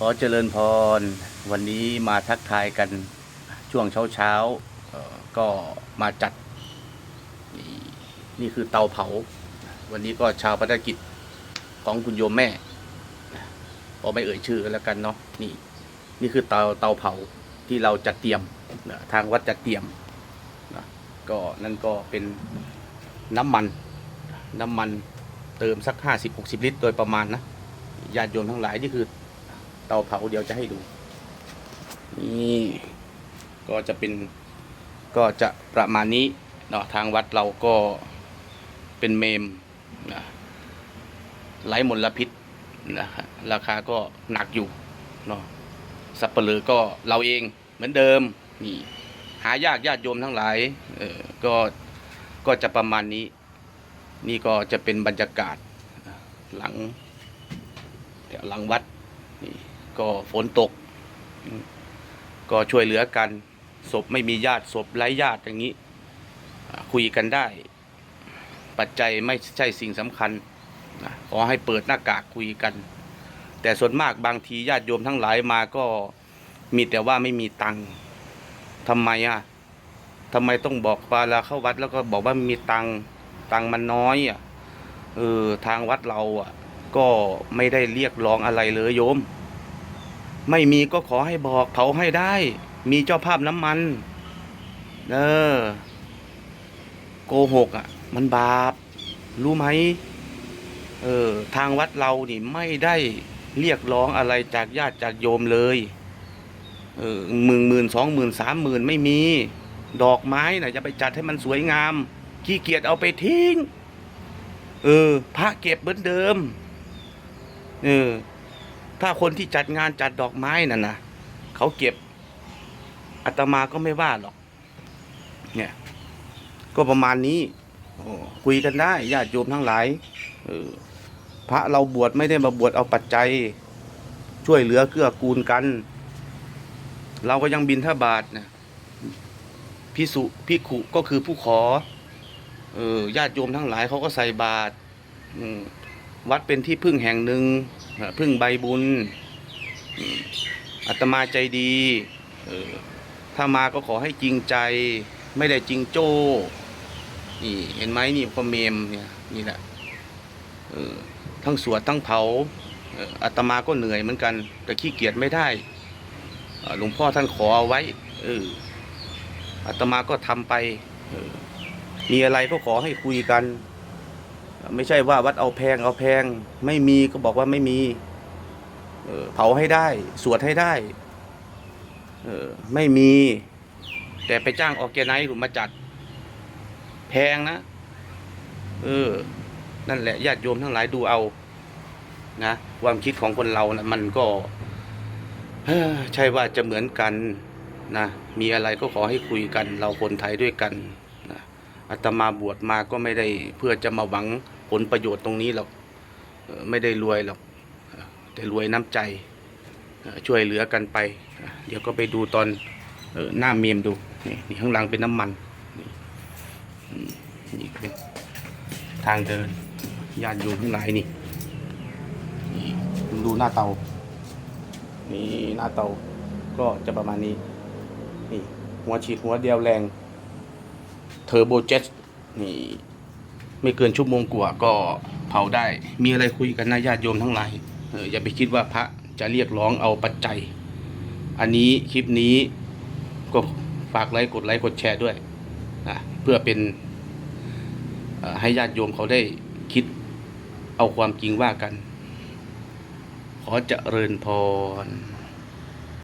ขอเจริญพร วันนี้มาทักทายกันช่วงเช้าเช้าก็มาจัด นี่นี่คือเตาเผา วันนี้ก็ชาวภารกิจของคุณโยมแม่นะขอไม่เอ่ยชื่อกันแล้วกันเนาะนี่ นี่คือเตาเตาเผาที่เราจัดเตรียมทางวัดจัดเตรียมนะก็นั่นก็เป็นน้ำมัน น้ำมันเติมสักห้าสิบหกสิบลิตร โดยประมาณนะญาติโยมทั้งหลายนี่คือ เตาเผาเดี๋ยวจะให้ดู นี่ก็จะเป็นก็จะประมาณนี้เนาะทางวัดเราก็เป็นเมมนะไร้มลพิษนะฮะราคาก็หนักอยู่เนาะสับเปลือก็เราเองเหมือนเดิมนี่หายากญาติโยมทั้งหลายเออก็ก็จะประมาณนี้ นี่ก็จะเป็นบรรยากาศหลังแถวหลังวัดนี่ ก็ฝนตก ก็ช่วยเหลือกันศพไม่มีญาติศพไร้ญาติอย่างนี้ คุยกันได้ ปัจจัยไม่ใช่สิ่งสำคัญนะขอให้เปิดหน้ากากคุยกัน แต่ส่วนมากบางทีญาติโยมทั้งหลายมาก็มีแต่ว่าไม่มีตังค์ทำไมอะทำไมต้องบอกเวลาเข้าวัดแล้วก็บอกว่ามมีตังค์ตังค์มันน้อยอะเออทางวัดเราอะ ก็ไม่ได้เรียกร้องอะไรเลยโยม ไม่มีก็ขอให้บอกเผาให้ได้ มีเจ้าภาพน้ำมัน เออ โกหกอะ มันบาป รู้ไหมเออ ทางวัดเรานี่ไม่ได้เรียกร้องอะไรจากญาติจากโยมเลย เออหมื่นหมื่นสองหมื่นสามหมื่นไม่มี ดอกไม้น่ะจะไปจัดให้มันสวยงาม ขี้เกียจเอาไปทิ้ง เออ พระเก็บเหมือนเดิม เออ ถ้าคนที่จัดงานจัดดอกไม้นั่นนะเขาเก็บอาตมาก็ไม่ว่าหรอก เนี่ย ก็ประมาณนี้คุยกันได้ญาติโยมทั้งหลายพระเราบวชไม่ได้มาบวชเอาปัจจัย ช่วยเหลือเกื้อกูลกัน เราก็ยังบินทบาทนะพิสุพิขุก็คือผู้ขอญาติโยมทั้งหลายเขาก็ใส่บาตรวัดเป็นที่พึ่งแห่งหนึ่ง พึ่งใบบุญอืมอาตมาใจดีถ้ามาก็ขอให้จริงใจ ไม่ได้จริงโจ้นี่เห็นไหมนี่ก็เมมเนี่ยนี่แหละทั้งสวดทั้งเผาอ่ออาตมาก็เหนื่อยเหมือนกัน แต่ขี้เกียจไม่ได้หลวงพ่อท่านขอเอาไว้อออาตมาก็ทำไปมีอะไรก็ขอให้คุยกัน ไม่ใช่ว่าวัดเอาแพงเอาแพง ไม่มีก็บอกว่าไม่มีเออเผาให้ได้ สวดให้ได้เออไม่มี แต่ไปจ้างออร์แกไนซ์มาจัด แพงนะ เออ นั่นแหละญาติโยมทั้งหลายดูเอานะความคิดของคนเรานะมันก็ใช่ว่าจะเหมือนกันนะมีอะไรก็ขอให้คุยกัน เราคนไทยด้วยกันนะอาตมาบวชมาก็ไม่ได้เพื่อจะมาหวัง ผลประโยชน์ตรงนี้หรอกไม่ได้รวยหรอกแต่รวยน้ำใจช่วยเหลือกันไป เดี๋ยวก็ไปดูตอนหน้าเมมดูนี่นี่ข้างหลังเป็นน้ำมันนี่นี่เป็นทางเดินญาติโยมทั้งหลายนี่นี่ดูหน้าเตานี่หน้าเตาก็จะประมาณนี้นี่หัวฉีดหัวเดียวแรงเทอร์โบเจ็ตนี่ ไม่เกินชั่วโมงกว่าก็เผาได้ มีอะไรคุยกันนะญาติโยมทั้งหลายเอออย่าไปคิดว่าพระจะเรียกร้องเอาปัจจัย อันนี้คลิปนี้ก็ฝากไลค์กดไลค์กดแชร์ด้วยนะเพื่อเป็นให้ญาติโยมเขาได้คิดเอาความจริงว่ากัน ขอเจริญพร